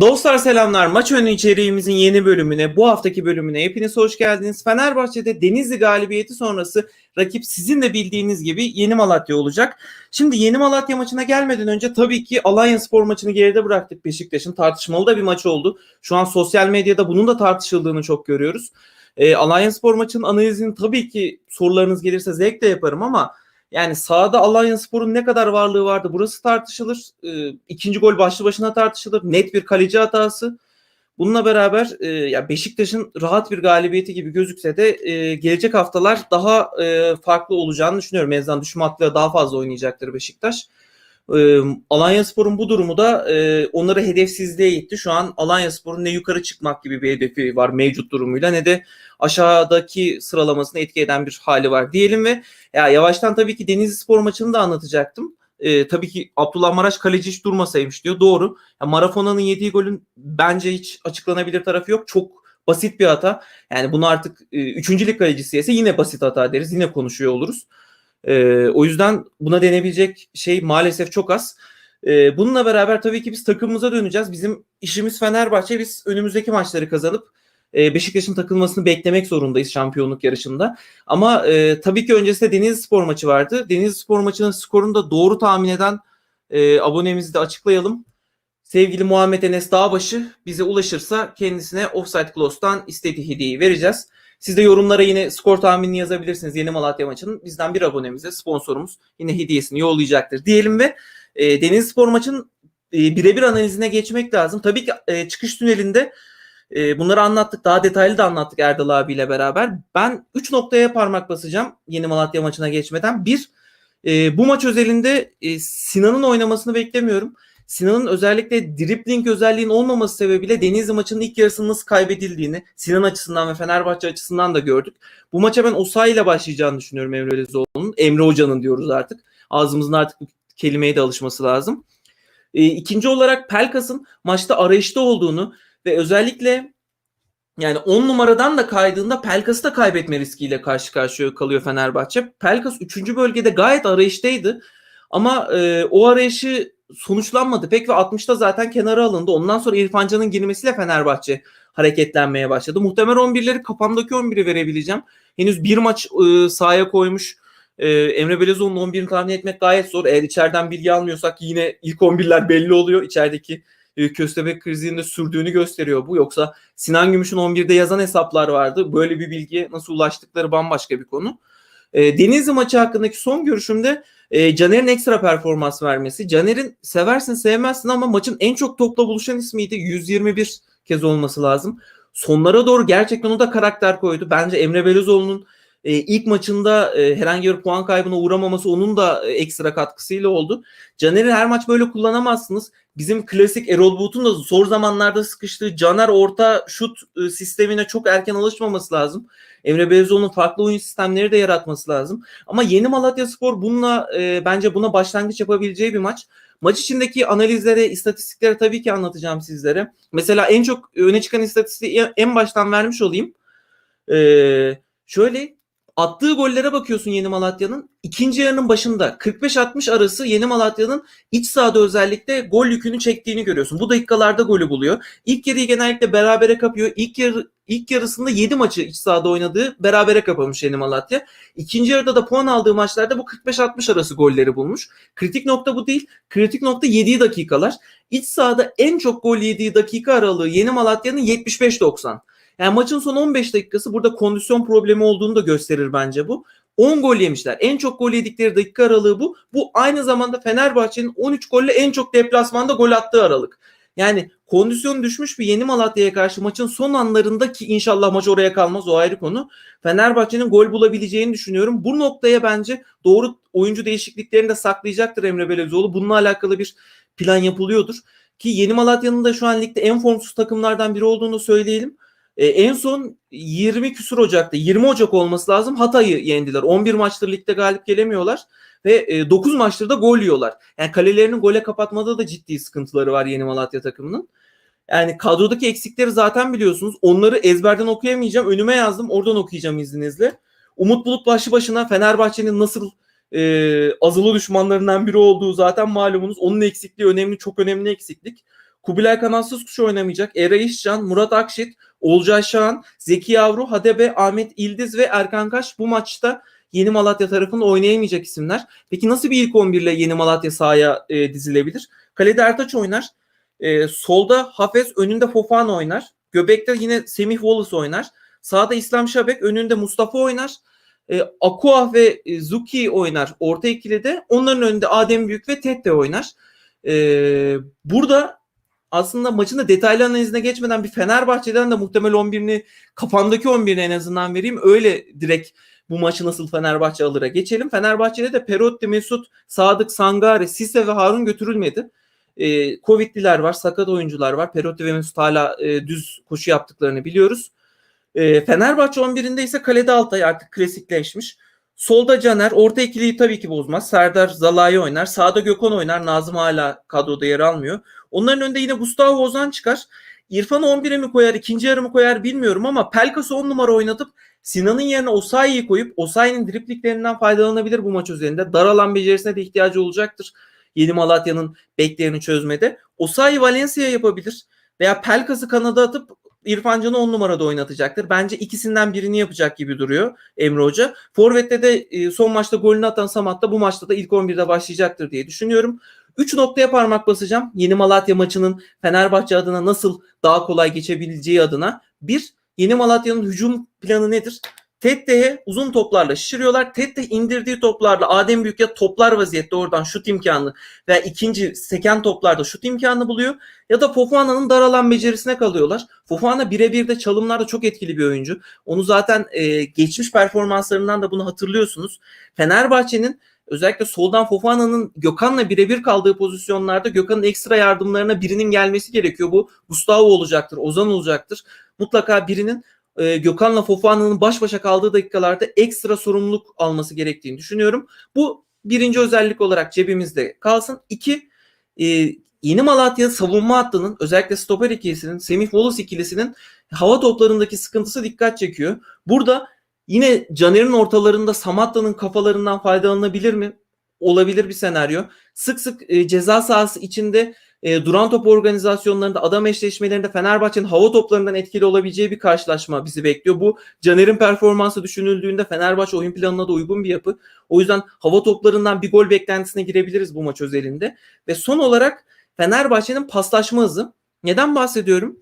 Dostlar selamlar. Maç önü içeriğimizin yeni bölümüne, bu haftaki bölümüne hepiniz hoş geldiniz. Fenerbahçe'de Denizli galibiyeti sonrası rakip sizin de bildiğiniz gibi Yeni Malatya olacak. Şimdi Yeni Malatya maçına gelmeden önce tabii ki Alanya Spor maçını geride bıraktık Beşiktaş'ın. Tartışmalı da bir maç oldu. Şu an sosyal medyada bunun da tartışıldığını çok görüyoruz. E, Alanya Spor maçının analizini tabii ki sorularınız gelirse zevkle yaparım ama yani sahada Alanya Spor'un ne kadar varlığı vardı burası tartışılır. E, ikinci gol başlı başına tartışılır. Net bir kaleci hatası. Bununla beraber e, ya Beşiktaş'ın rahat bir galibiyeti gibi gözükse de e, gelecek haftalar daha e, farklı olacağını düşünüyorum. En azından düşme hattıyla daha fazla oynayacaktır Beşiktaş. E, Alanya Spor'un bu durumu da e, onları hedefsizliğe itti. Şu an Alanya Spor'un ne yukarı çıkmak gibi bir hedefi var mevcut durumuyla ne de aşağıdaki sıralamasını etki eden bir hali var diyelim ve ya yavaştan tabii ki Denizli Spor maçını da anlatacaktım. Ee, tabii ki Abdullah Maraş kaleci hiç durmasaymış diyor. Doğru. Ya Marafona'nın yediği golün bence hiç açıklanabilir tarafı yok. Çok basit bir hata. Yani bunu artık e, üçüncülük kalecisi ise yine basit hata deriz. Yine konuşuyor oluruz. Ee, o yüzden buna denebilecek şey maalesef çok az. Ee, bununla beraber tabii ki biz takımımıza döneceğiz. Bizim işimiz Fenerbahçe. Biz önümüzdeki maçları kazanıp e, Beşiktaş'ın takılmasını beklemek zorundayız şampiyonluk yarışında. Ama e, tabii ki öncesinde Denizli Spor maçı vardı. Denizli Spor maçının skorunu da doğru tahmin eden e, abonemizi de açıklayalım. Sevgili Muhammed Enes Dağbaşı bize ulaşırsa kendisine Offside Clause'dan istediği hediyeyi vereceğiz. Siz de yorumlara yine skor tahminini yazabilirsiniz Yeni Malatya maçının. Bizden bir abonemize, sponsorumuz yine hediyesini yollayacaktır diyelim ve e, Denizli Spor maçının e, birebir analizine geçmek lazım. Tabii ki e, çıkış tünelinde e, bunları anlattık. Daha detaylı da anlattık Erdal abiyle beraber. Ben 3 noktaya parmak basacağım Yeni Malatya maçına geçmeden. Bir, e, bu maç özelinde e, Sinan'ın oynamasını beklemiyorum. Sinan'ın özellikle dribling özelliğinin olmaması sebebiyle Denizli maçının ilk yarısının nasıl kaybedildiğini Sinan açısından ve Fenerbahçe açısından da gördük. Bu maça ben Osayi ile başlayacağını düşünüyorum Emre Ölezoğlu'nun. Emre Hoca'nın diyoruz artık. Ağzımızın artık bu kelimeye de alışması lazım. E, ikinci olarak Pelkas'ın maçta arayışta olduğunu ve özellikle yani 10 numaradan da kaydığında Pelkas'ı da kaybetme riskiyle karşı karşıya kalıyor Fenerbahçe. Pelkas 3. bölgede gayet arayıştaydı. Ama e, o arayışı sonuçlanmadı pek ve 60'ta zaten kenara alındı. Ondan sonra İrfan Can'ın girmesiyle Fenerbahçe hareketlenmeye başladı. Muhtemel 11'leri kafamdaki 11'i verebileceğim. Henüz bir maç e, sahaya koymuş e, Emre Belezoğlu'nun 11'ini tahmin etmek gayet zor. Eğer içeriden bilgi almıyorsak yine ilk 11'ler belli oluyor. İçerideki e, köstebek krizinin de sürdüğünü gösteriyor bu. Yoksa Sinan Gümüş'ün 11'de yazan hesaplar vardı. Böyle bir bilgiye nasıl ulaştıkları bambaşka bir konu. E, Denizli maçı hakkındaki son görüşümde e, Caner'in ekstra performans vermesi. Caner'in seversin sevmezsin ama maçın en çok topla buluşan ismiydi. 121 kez olması lazım. Sonlara doğru gerçekten o da karakter koydu. Bence Emre Belözoğlu'nun e, ilk maçında e, herhangi bir puan kaybına uğramaması onun da e, ekstra katkısıyla oldu. Caner'i her maç böyle kullanamazsınız. Bizim klasik Erol Bulut'un da zor zamanlarda sıkıştığı Caner orta şut e, sistemine çok erken alışmaması lazım. Emre Belözoğlu'nun farklı oyun sistemleri de yaratması lazım. Ama yeni Malatya Spor bununla e, bence buna başlangıç yapabileceği bir maç. Maç içindeki analizlere, istatistiklere tabii ki anlatacağım sizlere. Mesela en çok öne çıkan istatistiği en baştan vermiş olayım. Ee, şöyle attığı gollere bakıyorsun Yeni Malatya'nın. ikinci yarının başında 45-60 arası Yeni Malatya'nın iç sahada özellikle gol yükünü çektiğini görüyorsun. Bu dakikalarda golü buluyor. İlk yarıyı genellikle berabere kapıyor. İlk yarı ilk yarısında 7 maçı iç sahada oynadığı berabere kapamış Yeni Malatya. İkinci yarıda da puan aldığı maçlarda bu 45-60 arası golleri bulmuş. Kritik nokta bu değil. Kritik nokta 7 dakikalar. İç sahada en çok gol yediği dakika aralığı Yeni Malatya'nın 75-90. Yani maçın son 15 dakikası burada kondisyon problemi olduğunu da gösterir bence bu. 10 gol yemişler. En çok gol yedikleri dakika aralığı bu. Bu aynı zamanda Fenerbahçe'nin 13 golle en çok deplasmanda gol attığı aralık. Yani kondisyon düşmüş bir Yeni Malatya'ya karşı maçın son anlarında ki inşallah maç oraya kalmaz o ayrı konu. Fenerbahçe'nin gol bulabileceğini düşünüyorum. Bu noktaya bence doğru oyuncu değişikliklerini de saklayacaktır Emre Belezoğlu. Bununla alakalı bir plan yapılıyordur. Ki Yeni Malatya'nın da şu an ligde en formsuz takımlardan biri olduğunu söyleyelim. E, en son 20 küsur Ocak'ta 20 Ocak olması lazım Hatay'ı yendiler. 11 maçtır ligde galip gelemiyorlar ve e, 9 maçtır da gol yiyorlar. Yani kalelerinin gole kapatmada da ciddi sıkıntıları var Yeni Malatya takımının. Yani kadrodaki eksikleri zaten biliyorsunuz. Onları ezberden okuyamayacağım. Önüme yazdım. Oradan okuyacağım izninizle. Umut Bulut başlı başına Fenerbahçe'nin nasıl e, azılı düşmanlarından biri olduğu zaten malumunuz. Onun eksikliği önemli, çok önemli eksiklik. Kubilay Kanatsız Kuş oynamayacak. Eray İşcan, Murat Akşit, Olcay Şahan, Zeki Yavru, Hadebe, Ahmet İldiz ve Erkan Kaş bu maçta Yeni Malatya tarafında oynayamayacak isimler. Peki nasıl bir ilk 11 ile Yeni Malatya sahaya e, dizilebilir? Kalede Ertaç oynar. E, solda Hafez, önünde Fofana oynar. Göbekte yine Semih Wallace oynar. Sağda İslam Şabek, önünde Mustafa oynar. E, Aqua ve e, Zuki oynar orta ikilide. Onların önünde Adem Büyük ve Tette oynar. E, burada aslında maçın da detaylı analizine geçmeden bir Fenerbahçe'den de muhtemel 11'ini kafamdaki 11'ini en azından vereyim. Öyle direkt bu maçı nasıl Fenerbahçe alır'a geçelim. Fenerbahçe'de de Perotti, Mesut, Sadık, Sangare, Sisse ve Harun götürülmedi. E, Covid'liler var, sakat oyuncular var. Perotti ve Mesut hala e, düz koşu yaptıklarını biliyoruz. E, Fenerbahçe 11'inde ise kalede Altay artık klasikleşmiş. Solda Caner, orta ikiliyi tabii ki bozmaz. Serdar Zalai oynar. Sağda Gökhan oynar. Nazım hala kadroda yer almıyor. Onların önünde yine Gustavo Ozan çıkar. İrfan'ı 11'e mi koyar, ikinci yarımı koyar bilmiyorum ama Pelkas'ı 10 numara oynatıp Sinan'ın yerine Osayi'yi koyup Osayi'nin dripliklerinden faydalanabilir bu maç üzerinde. Dar alan becerisine de ihtiyacı olacaktır. Yeni Malatya'nın beklerini çözmede. Osayi Valencia yapabilir veya Pelkas'ı kanada atıp İrfan 10 numarada oynatacaktır. Bence ikisinden birini yapacak gibi duruyor Emre Hoca. Forvet'te de e, son maçta golünü atan Samat da bu maçta da ilk 11'de başlayacaktır diye düşünüyorum. 3 noktaya parmak basacağım. Yeni Malatya maçının Fenerbahçe adına nasıl daha kolay geçebileceği adına. Bir, Yeni Malatya'nın hücum planı nedir? Tette'ye uzun toplarla şişiriyorlar. Tette indirdiği toplarla Adem Büyük'e toplar vaziyette oradan şut imkanı veya ikinci seken toplarda şut imkanı buluyor. Ya da Fofana'nın dar alan becerisine kalıyorlar. Fofana birebir de çalımlarda çok etkili bir oyuncu. Onu zaten e, geçmiş performanslarından da bunu hatırlıyorsunuz. Fenerbahçe'nin özellikle soldan Fofana'nın Gökhan'la birebir kaldığı pozisyonlarda Gökhan'ın ekstra yardımlarına birinin gelmesi gerekiyor. Bu Gustavo olacaktır, Ozan olacaktır. Mutlaka birinin e, Gökhan'la Fofana'nın baş başa kaldığı dakikalarda ekstra sorumluluk alması gerektiğini düşünüyorum. Bu birinci özellik olarak cebimizde kalsın. İki, e, Yeni Malatya savunma hattının özellikle stoper ikilisinin, Semih Volos ikilisinin hava toplarındaki sıkıntısı dikkat çekiyor. Burada yine Caner'in ortalarında Samatta'nın kafalarından faydalanabilir mi? Olabilir bir senaryo. Sık sık e, ceza sahası içinde e, duran top organizasyonlarında adam eşleşmelerinde Fenerbahçe'nin hava toplarından etkili olabileceği bir karşılaşma bizi bekliyor. Bu Caner'in performansı düşünüldüğünde Fenerbahçe oyun planına da uygun bir yapı. O yüzden hava toplarından bir gol beklentisine girebiliriz bu maç özelinde. Ve son olarak Fenerbahçe'nin paslaşma hızı. Neden bahsediyorum?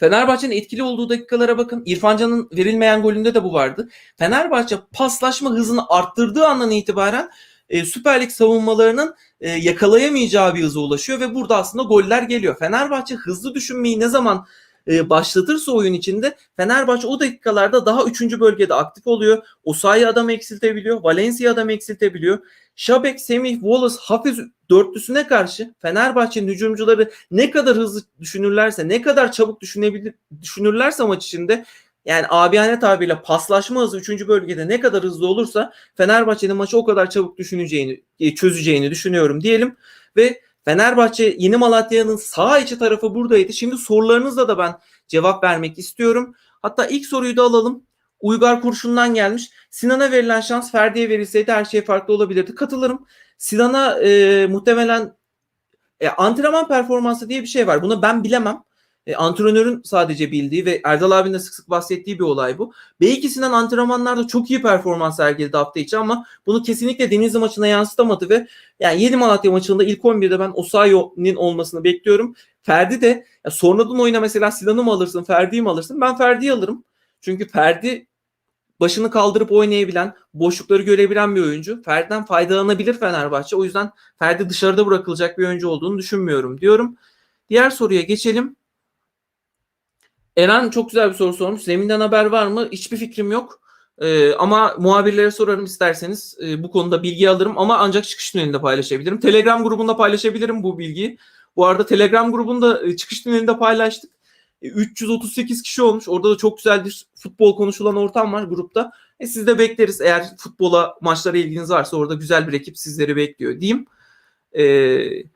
Fenerbahçe'nin etkili olduğu dakikalara bakın. İrfan Can'ın verilmeyen golünde de bu vardı. Fenerbahçe paslaşma hızını arttırdığı andan itibaren e, Süper Lig savunmalarının e, yakalayamayacağı bir hıza ulaşıyor ve burada aslında goller geliyor. Fenerbahçe hızlı düşünmeyi ne zaman e, başlatırsa oyun içinde Fenerbahçe o dakikalarda daha üçüncü bölgede aktif oluyor. Osayi adam eksiltebiliyor. Valencia adam eksiltebiliyor. Şabek, Semih, Wallace, Hafiz dörtlüsüne karşı Fenerbahçe'nin hücumcuları ne kadar hızlı düşünürlerse, ne kadar çabuk düşünebilir, düşünürlerse maç içinde yani abiyane tabirle paslaşma hızı 3. bölgede ne kadar hızlı olursa Fenerbahçe'nin maçı o kadar çabuk düşüneceğini, çözeceğini düşünüyorum diyelim. Ve Fenerbahçe Yeni Malatya'nın sağ içi tarafı buradaydı. Şimdi sorularınızla da ben cevap vermek istiyorum. Hatta ilk soruyu da alalım. Uygar Kurşun'dan gelmiş. Sinan'a verilen şans Ferdi'ye verilseydi her şey farklı olabilirdi. Katılırım. Sinan'a e, muhtemelen e, antrenman performansı diye bir şey var. Bunu ben bilemem. E, antrenörün sadece bildiği ve Erdal abinin de sık sık bahsettiği bir olay bu. Belki Sinan antrenmanlarda çok iyi performans sergiledi hafta içi ama bunu kesinlikle Denizli maçına yansıtamadı ve yani 7 Malatya maçında ilk 11'de ben Osayo'nun olmasını bekliyorum. Ferdi de ya sonradan oyuna mesela Sinan'ı mı alırsın, Ferdi'yi mi alırsın? Ben Ferdi'yi alırım. Çünkü Ferdi başını kaldırıp oynayabilen, boşlukları görebilen bir oyuncu. Ferdi'den faydalanabilir Fenerbahçe. O yüzden Ferdi dışarıda bırakılacak bir oyuncu olduğunu düşünmüyorum diyorum. Diğer soruya geçelim. Eren çok güzel bir soru sormuş. Zeminden haber var mı? Hiçbir fikrim yok. Ee, ama muhabirlere sorarım isterseniz. Ee, bu konuda bilgi alırım ama ancak çıkış tünelinde paylaşabilirim. Telegram grubunda paylaşabilirim bu bilgiyi. Bu arada Telegram grubunda e, çıkış tünelinde paylaştık. 338 kişi olmuş. Orada da çok güzel bir futbol konuşulan ortam var grupta. E siz de bekleriz eğer futbola maçlara ilginiz varsa orada güzel bir ekip sizleri bekliyor diyeyim. Ee,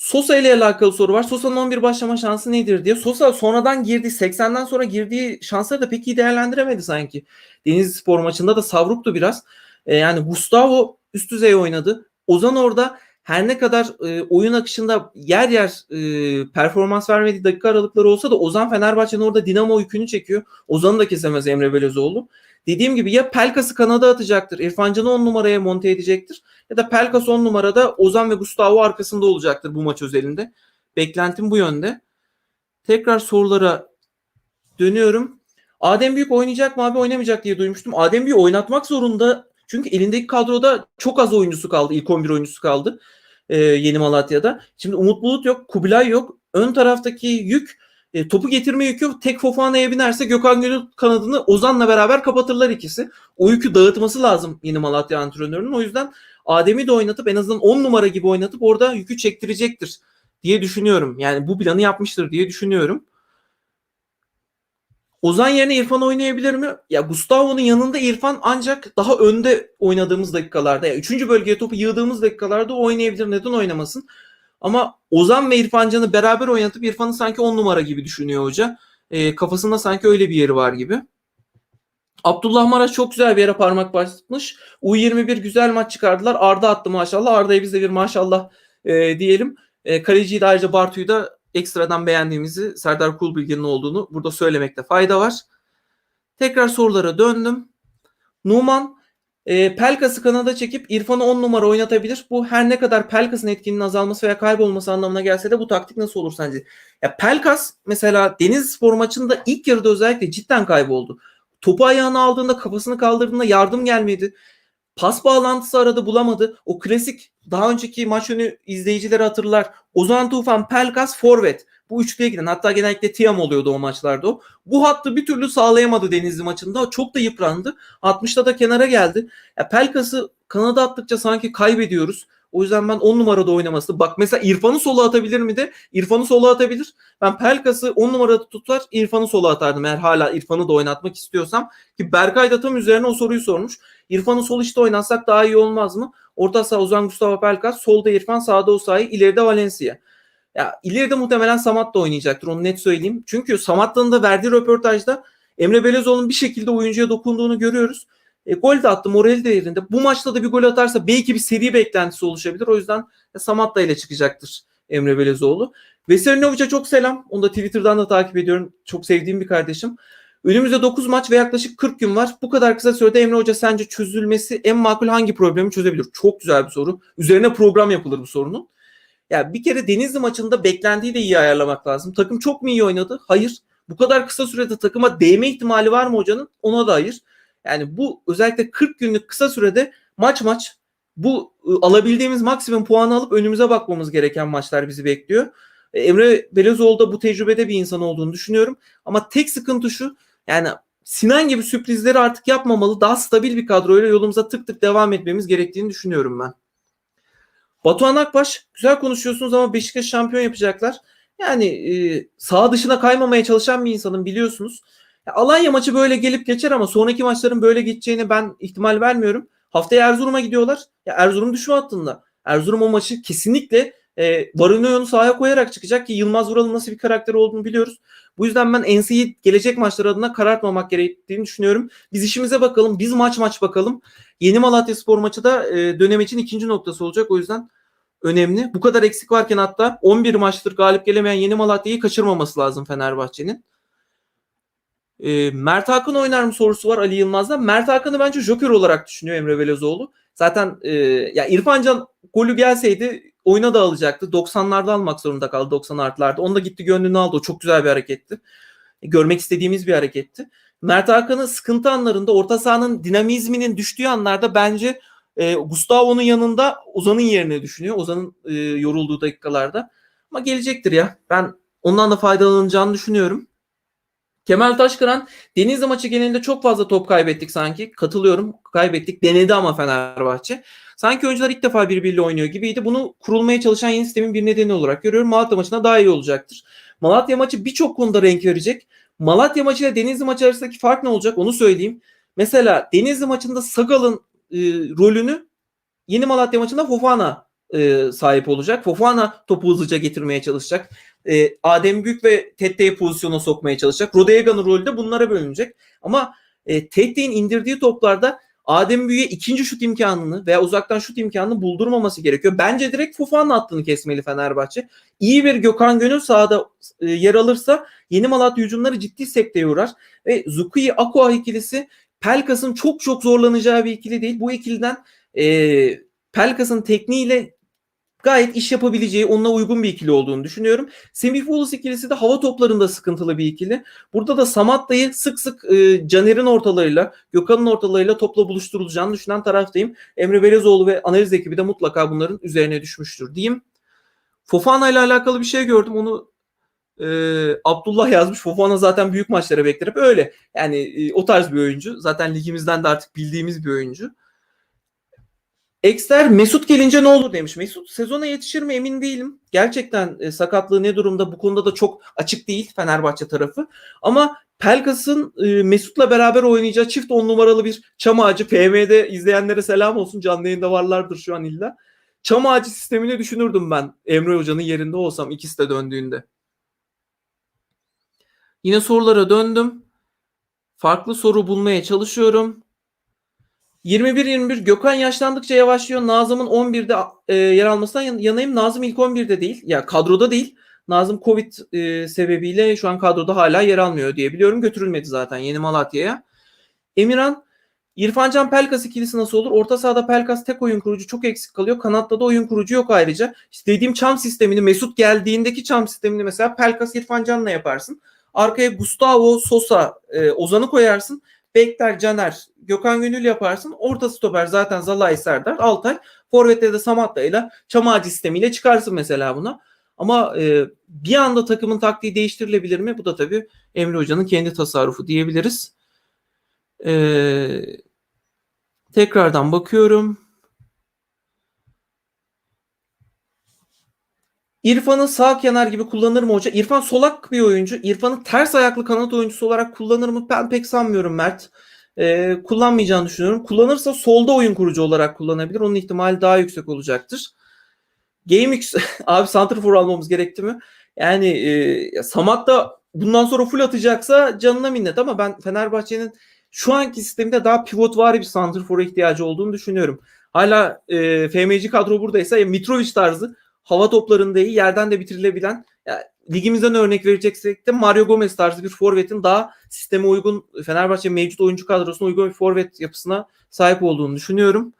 Sosa ile alakalı soru var. Sosa'nın 11 başlama şansı nedir diye. Sosa sonradan girdi. 80'den sonra girdiği şansları da pek iyi değerlendiremedi sanki. Denizli Spor maçında da savruktu biraz. Ee, yani Gustavo üst düzey oynadı. Ozan orada her ne kadar e, oyun akışında yer yer e, performans vermediği dakika aralıkları olsa da Ozan Fenerbahçe'nin orada Dinamo yükünü çekiyor. Ozan'ı da kesemez Emre Belözoğlu. Dediğim gibi ya Pelkas'ı kanada atacaktır. İrfan Can'ı 10 numaraya monte edecektir. Ya da Pelkas 10 numarada Ozan ve Gustavo arkasında olacaktır bu maç özelinde. Beklentim bu yönde. Tekrar sorulara dönüyorum. Adem Büyük oynayacak mı abi oynamayacak diye duymuştum. Adem Büyük oynatmak zorunda. Çünkü elindeki kadroda çok az oyuncusu kaldı. İlk 11 oyuncusu kaldı. Ee, Yeni Malatya'da. Şimdi Umut Bulut yok. Kubilay yok. Ön taraftaki yük e, topu getirme yükü tek Fofana'ya binerse Gökhan Gönül kanadını Ozan'la beraber kapatırlar ikisi. O yükü dağıtması lazım Yeni Malatya antrenörünün. O yüzden Adem'i de oynatıp en azından 10 numara gibi oynatıp orada yükü çektirecektir diye düşünüyorum. Yani bu planı yapmıştır diye düşünüyorum. Ozan yerine İrfan oynayabilir mi? Ya Gustavo'nun yanında İrfan ancak daha önde oynadığımız dakikalarda, ya üçüncü bölgeye topu yığdığımız dakikalarda oynayabilir. Neden oynamasın? Ama Ozan ve İrfan Can'ı beraber oynatıp İrfan'ı sanki 10 numara gibi düşünüyor hoca. E, kafasında sanki öyle bir yeri var gibi. Abdullah Maraş çok güzel bir yere parmak basmış. U21 güzel maç çıkardılar. Arda attı maşallah. Arda'ya biz de bir maşallah e, diyelim. E, kaleciyi de ayrıca Bartu'yu da ekstradan beğendiğimizi Serdar Kulbilgi'nin olduğunu burada söylemekte fayda var. Tekrar sorulara döndüm. Numan e, Pelkas'ı kanada çekip İrfan'ı 10 numara oynatabilir. Bu her ne kadar Pelkas'ın etkinliğinin azalması veya kaybolması anlamına gelse de bu taktik nasıl olur sence? Ya Pelkas mesela Deniz Spor maçında ilk yarıda özellikle cidden kayboldu. Topu ayağına aldığında kafasını kaldırdığında yardım gelmedi. Pas bağlantısı aradı bulamadı. O klasik daha önceki maç önü izleyicileri hatırlar. Ozan Tufan, Pelkas, Forvet. Bu üçlüye giden hatta genellikle Tiam oluyordu o maçlarda o. Bu hattı bir türlü sağlayamadı Denizli maçında. Çok da yıprandı. 60'ta da kenara geldi. Ya Pelkas'ı kanada attıkça sanki kaybediyoruz. O yüzden ben 10 numarada oynaması. Bak mesela İrfan'ı sola atabilir mi de? İrfan'ı sola atabilir. Ben Pelkas'ı 10 numarada tutar İrfan'ı sola atardım eğer hala İrfan'ı da oynatmak istiyorsam. Ki Berkay da tam üzerine o soruyu sormuş. İrfan'ı sol işte oynatsak daha iyi olmaz mı? Orta saha Ozan Gustavo Pelkas, solda İrfan, sağda Osayi, ileride Valencia. Ya ileride muhtemelen Samat da oynayacaktır onu net söyleyeyim. Çünkü Samatta'nın da verdiği röportajda Emre Belezoğlu'nun bir şekilde oyuncuya dokunduğunu görüyoruz. E, gol de attı, morali de yerinde. Bu maçta da bir gol atarsa belki bir seri beklentisi oluşabilir. O yüzden Samatta ile çıkacaktır Emre Belezoğlu. Veselinovic'e çok selam. Onu da Twitter'dan da takip ediyorum. Çok sevdiğim bir kardeşim. Önümüzde 9 maç ve yaklaşık 40 gün var. Bu kadar kısa sürede Emre Hoca sence çözülmesi en makul hangi problemi çözebilir? Çok güzel bir soru. Üzerine program yapılır bu sorunun. Ya bir kere Denizli maçında beklendiği de iyi ayarlamak lazım. Takım çok mu iyi oynadı? Hayır. Bu kadar kısa sürede takıma değme ihtimali var mı hocanın? Ona da hayır. Yani bu özellikle 40 günlük kısa sürede maç maç bu ıı, alabildiğimiz maksimum puanı alıp önümüze bakmamız gereken maçlar bizi bekliyor. E, Emre Belezoğlu da bu tecrübede bir insan olduğunu düşünüyorum. Ama tek sıkıntı şu yani Sinan gibi sürprizleri artık yapmamalı. Daha stabil bir kadroyla yolumuza tık tık devam etmemiz gerektiğini düşünüyorum ben. Batuhan Akbaş güzel konuşuyorsunuz ama Beşiktaş şampiyon yapacaklar. Yani e, sağ dışına kaymamaya çalışan bir insanım biliyorsunuz. Ya, Alanya maçı böyle gelip geçer ama sonraki maçların böyle geçeceğini ben ihtimal vermiyorum. Haftaya Erzurum'a gidiyorlar. Ya Erzurum düşme hattında. Erzurum o maçı kesinlikle e, Varunyo'nu sahaya koyarak çıkacak ki Yılmaz Vural'ın nasıl bir karakter olduğunu biliyoruz. Bu yüzden ben NC'yi gelecek maçlar adına karartmamak gerektiğini düşünüyorum. Biz işimize bakalım. Biz maç maç bakalım. Yeni Malatya Spor maçı da e, dönem için ikinci noktası olacak. O yüzden önemli. Bu kadar eksik varken hatta 11 maçtır galip gelemeyen Yeni Malatya'yı kaçırmaması lazım Fenerbahçe'nin. E, Mert Hakan oynar mı sorusu var Ali Yılmaz'dan. Mert Hakan'ı bence joker olarak düşünüyor Emre Belezoğlu. Zaten e, ya İrfan Can golü gelseydi oyuna da alacaktı. 90'larda almak zorunda kaldı 90 artılarda. Onu da gitti gönlünü aldı. O çok güzel bir hareketti. Görmek istediğimiz bir hareketti. Mert Hakan'ın sıkıntı anlarında orta sahanın dinamizminin düştüğü anlarda bence e, Gustavo'nun yanında Ozan'ın yerine düşünüyor. Ozan'ın e, yorulduğu dakikalarda. Ama gelecektir ya. Ben ondan da faydalanacağını düşünüyorum. Kemal Taşkıran Denizli maçı genelinde çok fazla top kaybettik sanki. Katılıyorum. Kaybettik. Denedi ama Fenerbahçe. Sanki oyuncular ilk defa birbiriyle oynuyor gibiydi. Bunu kurulmaya çalışan yeni sistemin bir nedeni olarak görüyorum. Malatya maçında daha iyi olacaktır. Malatya maçı birçok konuda renk verecek. Malatya maçı ile Denizli maçı arasındaki fark ne olacak onu söyleyeyim. Mesela Denizli maçında Sagal'ın e, rolünü Yeni Malatya maçında Fofana e, sahip olacak. Fofana topu hızlıca getirmeye çalışacak. E, Adem Büyük ve Tette'yi pozisyona sokmaya çalışacak. Rodega'nın rolü de bunlara bölünecek. Ama e, Tette'nin indirdiği toplarda Adem Büyü'ye ikinci şut imkanını veya uzaktan şut imkanını buldurmaması gerekiyor. Bence direkt Fofana hattını kesmeli Fenerbahçe. İyi bir Gökhan Gönül sahada e, yer alırsa Yeni Malatya hücumları ciddi sekteye uğrar. Ve Zukuyi Aqua ikilisi Pelkas'ın çok çok zorlanacağı bir ikili değil. Bu ikiliden e, Pelkas'ın tekniğiyle gayet iş yapabileceği, onunla uygun bir ikili olduğunu düşünüyorum. Semih Fulus ikilisi de hava toplarında sıkıntılı bir ikili. Burada da Samatta'yı sık sık e, Caner'in ortalarıyla, Gökhan'ın ortalarıyla topla buluşturulacağını düşünen taraftayım. Emre Belezoğlu ve analiz ekibi de mutlaka bunların üzerine düşmüştür diyeyim. Fofana ile alakalı bir şey gördüm. Onu e, Abdullah yazmış. Fofana zaten büyük maçlara bekler. Hep öyle. Yani e, o tarz bir oyuncu. Zaten ligimizden de artık bildiğimiz bir oyuncu. Ekster Mesut gelince ne olur demiş. Mesut sezona yetişir mi emin değilim. Gerçekten e, sakatlığı ne durumda bu konuda da çok açık değil Fenerbahçe tarafı. Ama Pelkas'ın e, Mesut'la beraber oynayacağı çift on numaralı bir çam ağacı. PM'de izleyenlere selam olsun. Canlı yayında varlardır şu an illa. Çam ağacı sistemini düşünürdüm ben Emre Hoca'nın yerinde olsam ikisi de döndüğünde. Yine sorulara döndüm. Farklı soru bulmaya çalışıyorum. 21-21 Gökhan yaşlandıkça yavaşlıyor. Nazım'ın 11'de e, yer almasından yan- yanayım. Nazım ilk 11'de değil. Ya kadroda değil. Nazım Covid e, sebebiyle şu an kadroda hala yer almıyor diye biliyorum. Götürülmedi zaten Yeni Malatya'ya. Emirhan İrfancan Pelkas ikilisi nasıl olur? Orta sahada Pelkas tek oyun kurucu çok eksik kalıyor. Kanatta da oyun kurucu yok ayrıca. İşte dediğim çam sistemini Mesut geldiğindeki çam sistemini mesela Pelkas İrfancan'la yaparsın. Arkaya Gustavo Sosa e, Ozan'ı koyarsın. Bekler Caner Gökhan Gönül yaparsın. Orta stoper zaten Zalai Serdar Altay. Forvet'te de Samatta ile çam sistemiyle çıkarsın mesela buna. Ama e, bir anda takımın taktiği değiştirilebilir mi? Bu da tabii Emre Hoca'nın kendi tasarrufu diyebiliriz. Ee, tekrardan bakıyorum. İrfan'ı sağ kenar gibi kullanır mı hoca? İrfan solak bir oyuncu. İrfan'ı ters ayaklı kanat oyuncusu olarak kullanır mı? Ben pek sanmıyorum Mert. Ee, kullanmayacağını düşünüyorum. Kullanırsa solda oyun kurucu olarak kullanabilir. Onun ihtimali daha yüksek olacaktır. GameX abi Santrfor almamız gerekti mi? Yani e, Samat da bundan sonra full atacaksa canına minnet ama ben Fenerbahçe'nin şu anki sisteminde daha pivot var bir santrfora ihtiyacı olduğunu düşünüyorum. Hala e, FMC kadro buradaysa ya Mitrovic tarzı hava toplarında iyi yerden de bitirilebilen ya, ligimizden örnek vereceksek de Mario Gomez tarzı bir forvetin daha sisteme uygun Fenerbahçe mevcut oyuncu kadrosuna uygun bir forvet yapısına sahip olduğunu düşünüyorum.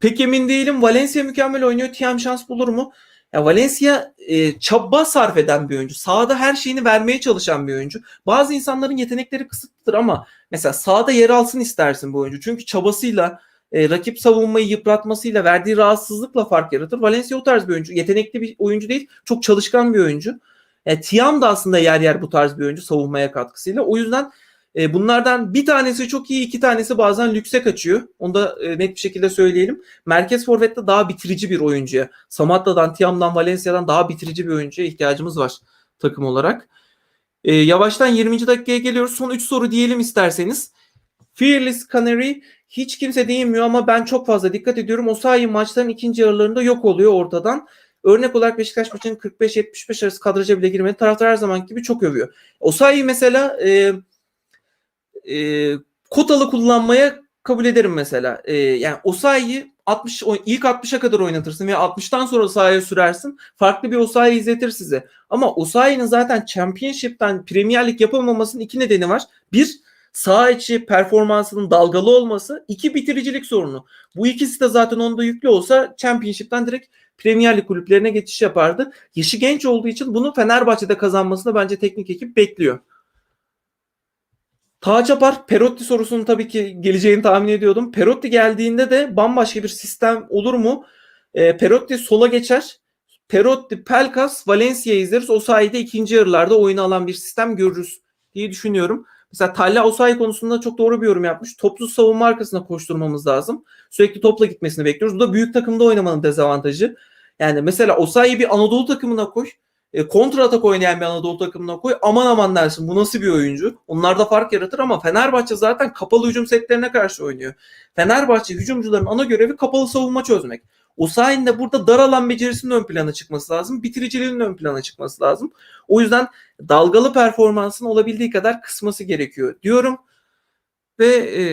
Pek emin değilim. Valencia mükemmel oynuyor. Tiam şans bulur mu? Ya Valencia e, çaba sarf eden bir oyuncu. Sahada her şeyini vermeye çalışan bir oyuncu. Bazı insanların yetenekleri kısıtlıdır ama mesela sahada yer alsın istersin bu oyuncu. Çünkü çabasıyla, e, rakip savunmayı yıpratmasıyla, verdiği rahatsızlıkla fark yaratır. Valencia o tarz bir oyuncu. Yetenekli bir oyuncu değil, çok çalışkan bir oyuncu. E, Tiam da aslında yer yer bu tarz bir oyuncu savunmaya katkısıyla. O yüzden e, bunlardan bir tanesi çok iyi, iki tanesi bazen lükse kaçıyor. Onu da e, net bir şekilde söyleyelim. Merkez forvette daha bitirici bir oyuncuya, Samatta'dan, Tiam'dan, Valencia'dan daha bitirici bir oyuncuya ihtiyacımız var takım olarak. E, yavaştan 20. dakikaya geliyoruz. Son 3 soru diyelim isterseniz. Fearless Canary hiç kimse değinmiyor ama ben çok fazla dikkat ediyorum. Osayi maçların ikinci yarılarında yok oluyor ortadan. Örnek olarak Beşiktaş maçının 45-75 arası kadraja bile girmedi. Taraftar her zaman gibi çok övüyor. Osayi mesela e, e, kotalı kullanmaya kabul ederim mesela. E, yani Osayi'yi 60 ilk 60'a kadar oynatırsın ve 60'tan sonra sahaya sürersin. Farklı bir Osayi izletir size. Ama Osayi'nin zaten Championship'ten Premier Lig yapamamasının iki nedeni var. Bir, sağ içi performansının dalgalı olması. iki bitiricilik sorunu. Bu ikisi de zaten onda yüklü olsa Championship'ten direkt Premier Lig kulüplerine geçiş yapardı. Yaşı genç olduğu için bunu Fenerbahçe'de kazanmasını bence teknik ekip bekliyor. Taha Çapar Perotti sorusunun tabii ki geleceğini tahmin ediyordum. Perotti geldiğinde de bambaşka bir sistem olur mu? E, Perotti sola geçer. Perotti, Pelkas, Valencia izleriz. O sayede ikinci yarılarda oyunu alan bir sistem görürüz diye düşünüyorum. Mesela Talla Osayi konusunda çok doğru bir yorum yapmış. Topsuz savunma arkasına koşturmamız lazım. Sürekli topla gitmesini bekliyoruz. Bu da büyük takımda oynamanın dezavantajı. Yani mesela Osayi'yi bir Anadolu takımına koy. E, kontra atak oynayan bir Anadolu takımına koy. Aman aman dersin bu nasıl bir oyuncu? Onlar da fark yaratır ama Fenerbahçe zaten kapalı hücum setlerine karşı oynuyor. Fenerbahçe hücumcuların ana görevi kapalı savunma çözmek. Osayi'nin de burada dar alan becerisinin ön plana çıkması lazım. Bitiriciliğinin ön plana çıkması lazım. O yüzden dalgalı performansın olabildiği kadar kısması gerekiyor diyorum. Ve e,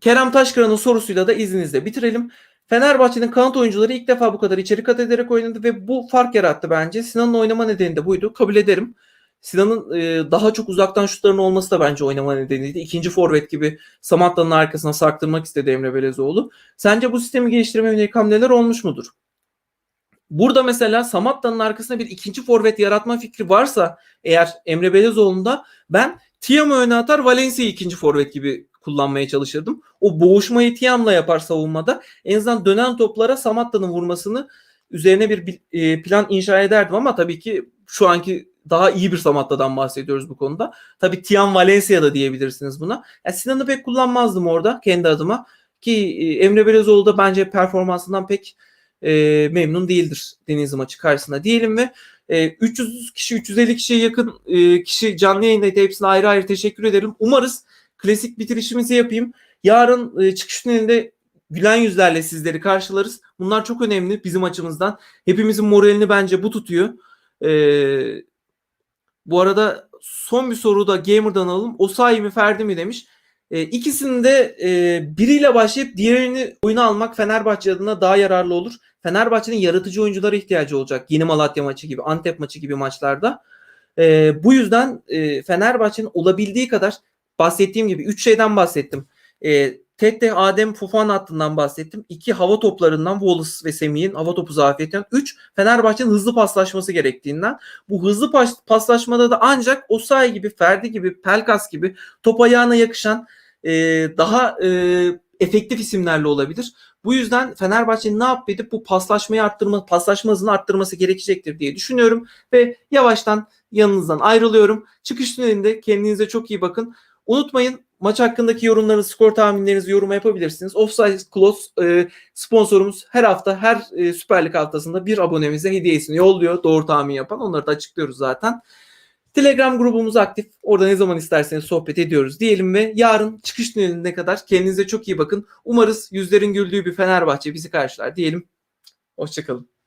Kerem Taşkıran'ın sorusuyla da izninizle bitirelim. Fenerbahçe'nin kanat oyuncuları ilk defa bu kadar içeri kat ederek oynadı ve bu fark yarattı bence. Sinan'ın oynama nedeni de buydu. Kabul ederim. Sinan'ın e, daha çok uzaktan şutların olması da bence oynama nedeniydi. İkinci forvet gibi Samatta'nın arkasına sarktırmak istedi Emre Belezoğlu. Sence bu sistemi geliştirme yönelik hamleler olmuş mudur? Burada mesela Samatta'nın arkasına bir ikinci forvet yaratma fikri varsa eğer Emre Belezoğlu'nda ben Tiam'ı öne atar Valencia'yı ikinci forvet gibi kullanmaya çalışırdım. O boğuşmayı Tiam'la yapar savunmada. En azından dönen toplara Samatta'nın vurmasını üzerine bir e, plan inşa ederdim ama tabii ki şu anki daha iyi bir Samatta'dan bahsediyoruz bu konuda. Tabii Tiam Valencia'da diyebilirsiniz buna. Yani Sinan'ı pek kullanmazdım orada kendi adıma. Ki e, Emre Belezoğlu da bence performansından pek e, memnun değildir Denizli maçı karşısında diyelim ve e, 300 kişi 350 kişiye yakın e, kişi canlı yayındaydı. Hepsine ayrı ayrı teşekkür ederim. Umarız klasik bitirişimizi yapayım. Yarın e, çıkış tünelinde gülen yüzlerle sizleri karşılarız. Bunlar çok önemli bizim açımızdan. Hepimizin moralini bence bu tutuyor. E, bu arada son bir soru da Gamer'dan alalım. Osayi mi Ferdi mi demiş. E, ikisini de e, biriyle başlayıp diğerini oyuna almak Fenerbahçe adına daha yararlı olur. Fenerbahçe'nin yaratıcı oyunculara ihtiyacı olacak. Yeni Malatya maçı gibi, Antep maçı gibi maçlarda. E, bu yüzden e, Fenerbahçe'nin olabildiği kadar bahsettiğim gibi 3 şeyden bahsettim. E, Tete, Adem, Fofan hattından bahsettim. 2 hava toplarından Wallace ve Semih'in hava topu zafiyetinden. 3 Fenerbahçe'nin hızlı paslaşması gerektiğinden. Bu hızlı pas, paslaşmada da ancak Osay gibi, Ferdi gibi, Pelkas gibi top ayağına yakışan e, daha e, efektif isimlerle olabilir. Bu yüzden Fenerbahçe'nin ne yapıp edip bu paslaşmayı arttırma, paslaşma hızını arttırması gerekecektir diye düşünüyorum ve yavaştan yanınızdan ayrılıyorum. Çıkış tünelinde kendinize çok iyi bakın. Unutmayın maç hakkındaki yorumlarınızı, skor tahminlerinizi yoruma yapabilirsiniz. Offside Close e, sponsorumuz her hafta, her e, Süper Lig haftasında bir abonemize hediyesini yolluyor. Doğru tahmin yapan. Onları da açıklıyoruz zaten. Telegram grubumuz aktif. Orada ne zaman isterseniz sohbet ediyoruz diyelim ve yarın çıkış tüneline kadar kendinize çok iyi bakın. Umarız yüzlerin güldüğü bir Fenerbahçe bizi karşılar diyelim. Hoşçakalın.